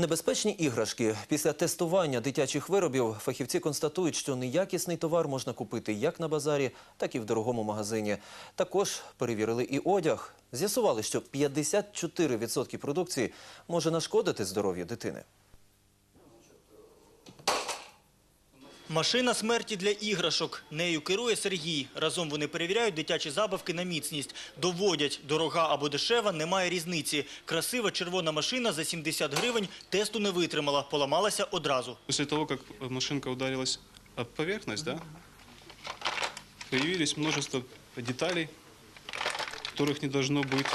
Небезпечні іграшки. Після тестування дитячих виробів фахівці констатують, що неякісний товар можна купити як на базарі, так і в дорогому магазині. Також перевірили і одяг. З'ясували, що 54% продукції може нашкодити здоров'ю дитини. Машина смерті для іграшок. Нею керує Сергій. Разом вони перевіряють дитячі забавки на міцність. Доводять, дорога або дешева, немає різниці. Красива червона машина за 70 гривень тесту не витримала, поламалася одразу. После того, как машинка ударилась об поверхность, да, появились множество деталей, которых не должно быть,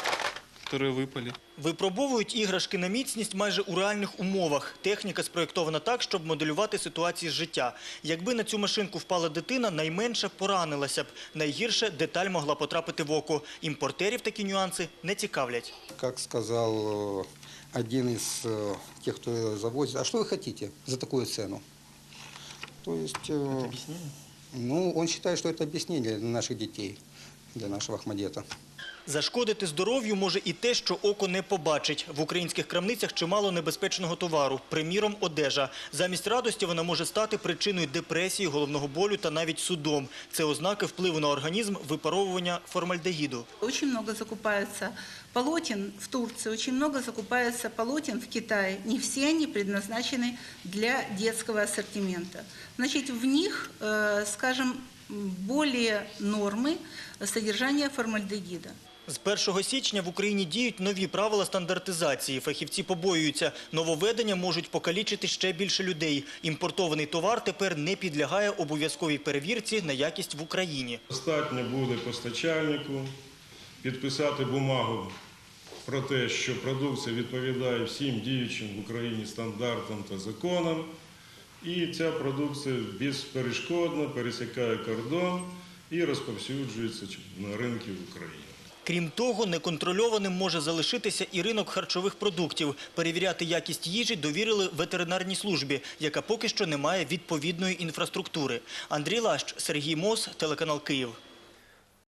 которые выпали. Випробовують іграшки на міцність майже у реальних умовах. Техніка спроєктована так, щоб моделювати ситуації з життя. Якби на цю машинку впала дитина, найменше поранилася б. Найгірше деталь могла потрапити в око. Імпортерів такі нюанси не цікавлять. Как сказал э, один из э, тех, кто её завозит, а что вы хотите за такую цену? То есть, э, ну, он считает, что это объяснение для наших детей, для нашего Ахмадета. Зашкодити здоров'ю може і те, що око не побачить. В українських крамницях чимало небезпечного товару, приміром, одежа. Замість радості вона може стати причиною депресії, головного болю та навіть судом. Це ознаки впливу на організм випаровування формальдегіду. Очень много закупается полотен в Турции, очень много закупается полотен в Китае. Не все они предназначены для детского ассортимента. Значит, в них, э, скажем, более нормы содержания формальдегида. З 1 січня в Україні діють нові правила стандартизації. Фахівці побоюються, нововведення можуть покалічити ще більше людей. Імпортований товар тепер не підлягає обов'язковій перевірці на якість в Україні. Достатньо буде постачальнику підписати бумагу про те, що продукція відповідає всім діючим в Україні стандартам та законам, і ця продукція безперешкодно пересікає кордон і розповсюджується на ринки в Україні. Крім того, неконтрольованим може залишитися і ринок харчових продуктів. Перевіряти якість їжі довірили ветеринарній службі, яка поки що не має відповідної інфраструктури. Андрій Лащ, Сергій Мос, телеканал Київ.